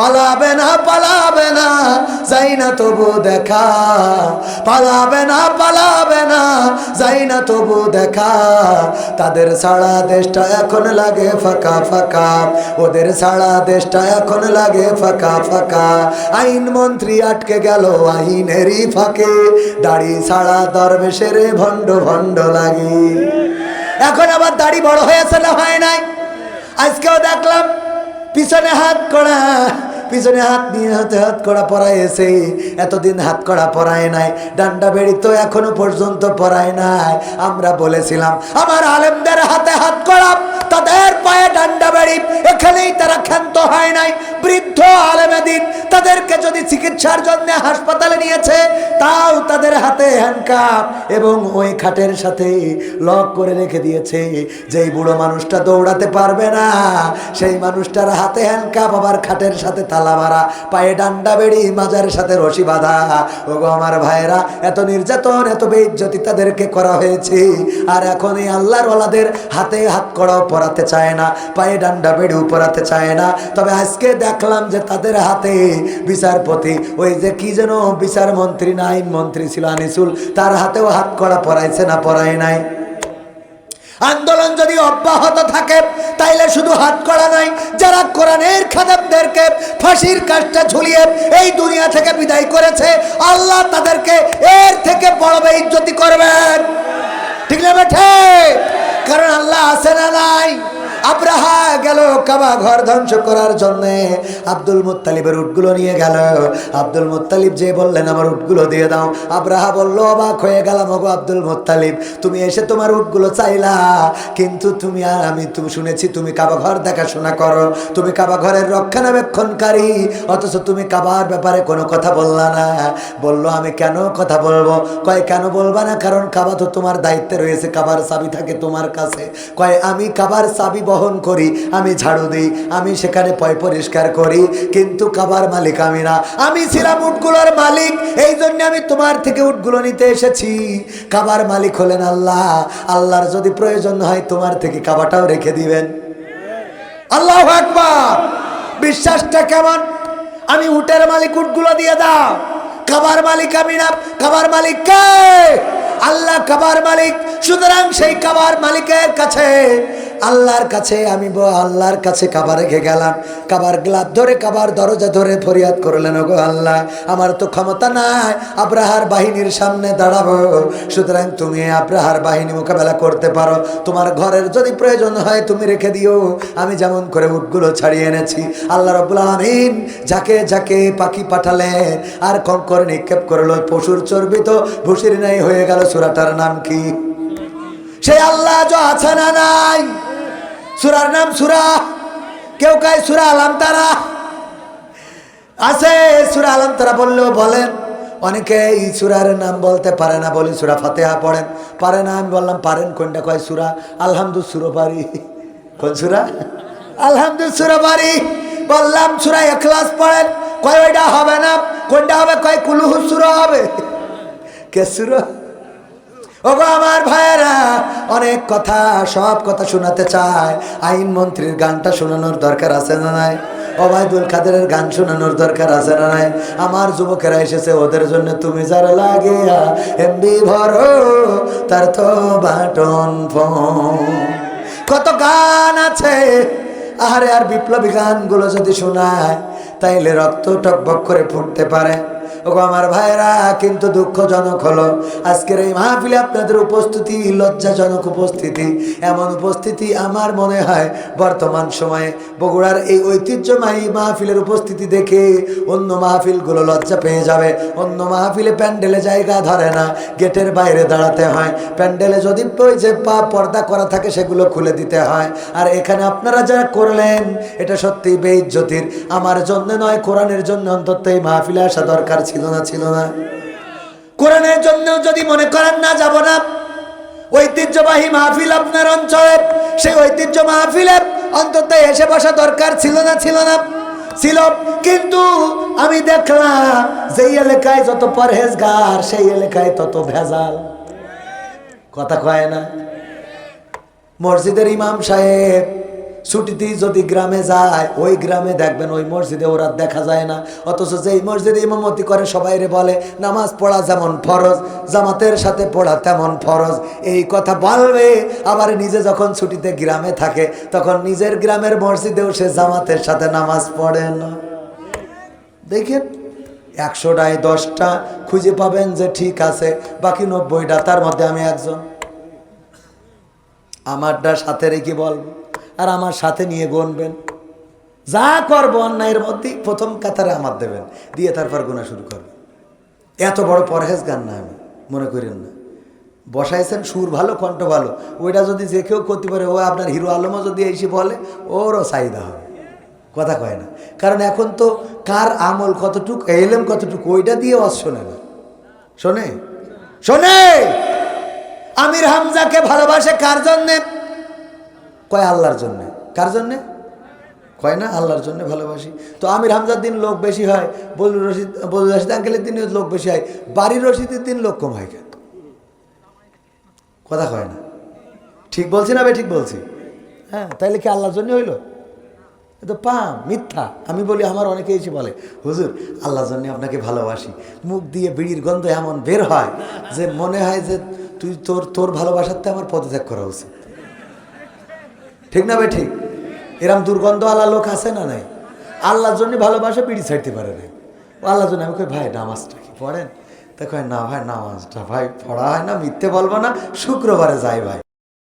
পালাবে না পালাবে না যাই না তবু দেখা। পালাবে না পালাবে না যাই না তবু দেখা। তাদের সারা দেশটা এখন লাগে ফাঁকা ফাঁকা। ওদের সারা দেশটা এখন লাগে ফাঁকা ফাঁকা। আইন মন্ত্রী আটকে গেল আইনেরই ফাঁকে। দাড়ি ছাড়া দরবেশের ভণ্ড ভণ্ড লাগে। এখন আবার দাড়ি বড় হয়েছে না হয় নাই? আজকেও দেখলাম, পিছনে হাত করা। পিছনে হাত নিয়ে হাতে হাত করা পরাইছে। এতদিন হাত করা পরায় নাই, ডান্ডা বেড়ি তো এখনও পর্যন্ত পরায় নাই। আমরা বলেছিলাম, আমার আলেমদের হাতে হাত করা, তাদের পায়ে ডান্ডা বেড়ি, এখানেই তারা ক্ষান্ত হয় নাই। আলেমেদিন তাদেরকে যদি চিকিৎসার জন্য হাসপাতালে নিয়েছে, তাও তাদের হাতে হ্যান্ডকাপ এবং ওই খাটের সাথে লক করে রেখে দিয়েছে। যেই বুড়ো মানুষটা দৌড়াতে পারবে না, সেই মানুষটার হাতে হ্যান্ডকাপ আবার খাটের সাথে তালা মারা, পায়ে ডান্ডা বেড়ি মাজার সাথে রশি বাঁধা। ওগো আমার ভাইয়েরা, এত নির্যাতন, এত বেইজ্জতি তাদেরকে করা হয়েছে, আর এখন এই আল্লাহর ওলাদের হাতে হাত করাও পরাতে চায় না, পায়ে ডান্ডা বেড়িও পরাতে চায় না। তবে আজকে দেখলাম যে তাদের হাতে বিচারপতি, ওই যে কি যেন বিচার মন্ত্রী না আইন মন্ত্রী ছিল আনিসুল, তার হাতেও হাত করা পরাইছে না, পরায় নাই। আন্দোলন যদি অব্যাহত থাকে, তাইলে শুধু হাত করা নাই, যারা কোরআনের খাদামদেরকে ফাঁসির কাজটা ঝুলিয়ে এই দুনিয়া থেকে বিদায় করেছে, আল্লাহ তাদেরকে এর থেকে বড় ইজ্জতি করবেন। ঠিক না কারণ আল্লাহ আছে না নাই? আব্রাহা গেল কাবা ঘর ধ্বংস করার জন্য। আব্দুল মুত্তালিবের উটগুলো নিয়ে গেল। আব্দুল মুত্তালিব যে বললেন, আমার উটগুলো দিয়ে দাও। আব্রাহা বলল, অবাক হয়ে গেলাম, ওগো আব্দুল মুত্তালিব, তুমি এসে তোমার উটগুলো চাইলা, কিন্তু তুমি আর আমি তুমি শুনেছি তুমি কাবা ঘর দেখাশোনা করো। তুমি কাবা ঘরের রক্ষণাবেক্ষণকারী, অথচ তুমি কাবার ব্যাপারে কোনো কথা বললা না। বলল, আমি কেন কথা বলব? কয়, কেন বলবা না? কারণ কাবা তো তোমার দায়িত্বে রয়েছে, কাবার চাবি থাকে তোমার কাছে। কয়, আমি কাবার চাবি বহন করি, আমি ঝাড়ু দিই, আমি সেখানে পয় পরিষ্কার করি, কিন্তু কাবার মালিক আমি না। আমি ছিলাম উটগুলোর মালিক, এই জন্য আমি তোমার থেকে উটগুলো নিতে এসেছি। কাবার মালিক হলেন আল্লাহ। আল্লাহর যদি প্রয়োজন হয়, তোমার থেকে কাবাটাও রেখে দিবেন। আল্লাহ আকবার! বিশ্বাসটা কেমন? আমি উটের মালিক উটগুলো দিয়ে দাও। কাবার মালিক আমি না। কাবার মালিক কে? আল্লাহ কাবার মালিক। সুতরাং সেই কাবার মালিকের কাছে আল্লাহর কাছে, আমি আল্লাহর কাছে কাবা রেখে গেলাম। কাবার গ্লাভ ধরে কাবার দরজা ধরে ফরিয়াদ করলেন গো আল্লাহ, আমার তো ক্ষমতা নাই, আব্রাহার বাহিনীর সামনে দাঁড়াবো। সুতরাং তুমি আব্রাহার বাহিনী মোকাবেলা করতে পারো। তোমার ঘরের যদি প্রয়োজন হয়, তুমি রেখে দিও। আমি যেমন করে উটগুলো ছাড়িয়ে এনেছি। আল্লাহ রব্বুল আমিন যাকে পাখি পাঠালেন, আর কঙ্কর নিক্ষেপ করল, পশুর চর্বিত ভুসির নাই হয়ে গেল, সুরাটার নাম কি? সে আল্লাহ যে আছে না নাই? সুরার নাম সুরা। কেউ কায় সুরা আলাম তারা? আছে, সুরা আলাম তারা বললেও বলেন। অনেকে এই সুরার নাম বলতে পারে না বলি সুরা ফাতেহা পড়েন। পারে না, আমি বললাম, পারেন কোনটা? কয় সুরা? আলহামদু সুরো পারি কোন সুরা? আলহামদু সুরো পারি বললাম, সুরা এখলাস পড়েন। কয় ওইটা হবে না? কোনটা হবে? কয় কুলুহু সুরো হবে। কে সুরো? ওগো আমার ভাইয়েরা, অনেক কথা, সব কথা শোনাতে চায়। আইন মন্ত্রীর গানটা শোনানোর দরকার আছে না নাই? ওবায়দুল কাদেরের গান শোনানোর দরকার আছে না নাই? আমার যুবকেরা এসেছে, ওদের জন্য তুমি যারা লাগে এমবি ভরো, তার তো বাটন কত গান আছে। আহারে, আর বিপ্লবী গানগুলো যদি শোনায়, তাইলে রক্ত টকবক করে ফুটতে পারে। ওগো আমার ভাইরা কিন্তু দুঃখজনক হলো, আজকের এই মাহফিলে আপনাদের উপস্থিতি লজ্জাজনক উপস্থিতি। এমন উপস্থিতি আমার মনে হয় বর্তমান সময়ে বগুড়ার এই ঐতিহ্যবাহী মাহফিলের উপস্থিতি দেখে অন্য মাহফিলগুলো লজ্জা পেয়ে যাবে। অন্য মাহফিলে প্যান্ডেলে জায়গা ধরে না, গেটের বাইরে দাঁড়াতে হয়। প্যান্ডেলে যদি ওই যে পা পর্দা করা থাকে, সেগুলো খুলে দিতে হয়। আর এখানে আপনারা যা করলেন, এটা সত্যি বেইজ্জতির। আমার জন্য নয়, কোরআনের জন্য অন্তত এই মাহফিলে আসা দরকার ছিল না ছিল না। কোরআনের জন্য যদি মনে করেন না, যাব না। ঐতিহ্যবাহী মাহফিল আপনার অঞ্চলে। সেই ঐতিহ্য মাহফিলে অন্তত এসে বসা দরকার ছিল না ছিল না। ছিল। কিন্তু আমি দেখলাম, যেই এলাকায় যত পরহেজগার, সেই এলাকায় তত ভেজাল। কথা কয় না? মসজিদের ইমাম সাহেব ছুটিতেই যদি গ্রামে যায়, ওই গ্রামে দেখবেন ওই মসজিদে ওরা দেখা যায় না। অথচ যেই মসজিদে ইমামতি করে সবাইরে বলে, নামাজ পড়া যেমন ফরজ, জামাতের সাথে পড়া তেমন ফরজ। এই কথা বলবে, আবার নিজে যখন ছুটিতে গ্রামে থাকে, তখন নিজের গ্রামের মসজিদেও সে জামাতের সাথে নামাজ পড়ে না। দেখেন, একশোটায় দশটা খুঁজে পাবেন যে ঠিক আছে, বাকি নব্বইটা, তার মধ্যে আমি একজন। আমারটা সাথে রেখে বলব? আর আমার সাথে নিয়ে গণবেন। যা করব অন্যায়ের মধ্যেই প্রথম কাতারে আমার দেবেন, দিয়ে তারপর গোনা শুরু করবেন। এত বড় পরহেজ গান না আমি, মনে করেন না। বসাইছেন সুর ভালো, কণ্ঠ ভালো। ওইটা যদি যে কেউ করতে পারে, ও আপনার হিরো আলমও যদি এসে বলে, ওরও চাহিদা হবে। কথা কয় না। কারণ এখন তো কার আমল কতটুক, এলেম কতটুকু, ওইটা দিয়ে অস শোনে না। শোনে? শোনে? আমির হামজাকে ভালোবাসে কার জন্যে? কয় আল্লাহর জন্যে? কার জন্যে? কয় না? আল্লাহর জন্য ভালোবাসি। তো আমির হামজার দিন লোক বেশি হয় বলুর রশিদ বলুর রশিদ আঙ্কেলের দিন লোক বেশি হয়, বাড়ির রশিদের দিন লোক কম হয় কেন? কথা কয় না। ঠিক বলছি না বে ঠিক বলছি? হ্যাঁ তাইলে কি আল্লাহর জন্য হইল? তো পাম মিথ্যা। আমি বলি, আমার অনেকে এসে বলে, হুজুর, আল্লাহর জন্য আপনাকে ভালোবাসি। মুখ দিয়ে বিড়ির গন্ধ এমন বের হয় যে মনে হয় যে তুই তোর তোর ভালোবাসাতে আমার পদত্যাগ করা উচিত। ঠিক না ভাই? ঠিক। এরম দুর্গন্ধ আল্লাহ লোক আছে না নাই? আল্লাহর জন্য ভালোবাসা পিড়ি ছাড়তে পারে নাই। আল্লাহর জন্য আমি কই, ভাই, নামাজটা কি পড়েন? তা কয়, না ভাই, নামাজটা ভাই পড়া হয় না, মিথ্যে বলব না, শুক্রবারে যাই ভাই।